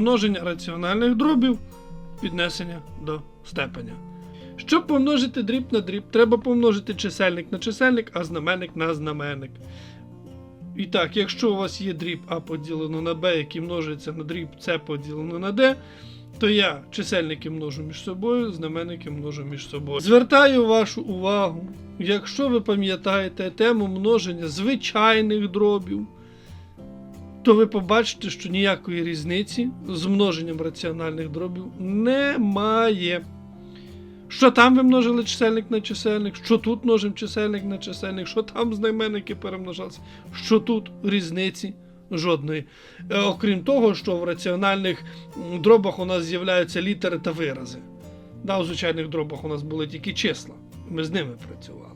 множення раціональних дробів, піднесення до степеня. Щоб помножити дріб на дріб, треба помножити чисельник на чисельник, а знаменник на знаменник. І так, якщо у вас є дріб А поділено на Б, який множиться на дріб С поділено на Д, то я чисельники множу між собою, знаменники множу між собою. Звертаю вашу увагу, якщо ви пам'ятаєте тему множення звичайних дробів, то ви побачите, що ніякої різниці з множенням раціональних дробів немає. Що там ви множили чисельник на чисельник, що тут множимо чисельник на чисельник, що там знаменники перемножалися, що тут різниці жодної. Е, окрім того, що в раціональних дробах у нас з'являються літери та вирази. Да, у звичайних дробах у нас були тільки числа. Ми з ними працювали.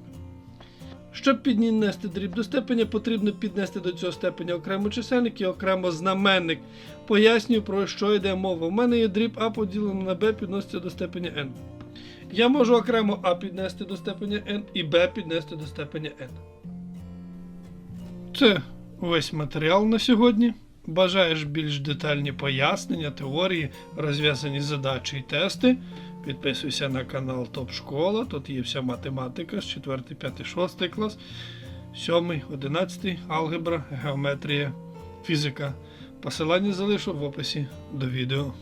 Щоб піднести дріб до степеня, потрібно піднести до цього степеня окремо чисельник і окремо знаменник. Пояснюю, про що йде мова. У мене є дріб А поділено на Б підноситься до степеня n. Я можу окремо А піднести до степеня n і Б піднести до степеня n. Це весь матеріал на сьогодні. Бажаєш більш детальні пояснення, теорії, розв'язані задачі і тести. Підписуйся на канал Топ Школа. Тут є вся математика з 4, 5, 6 клас, 7, 11, алгебра, геометрія, фізика. Посилання залишу в описі до відео.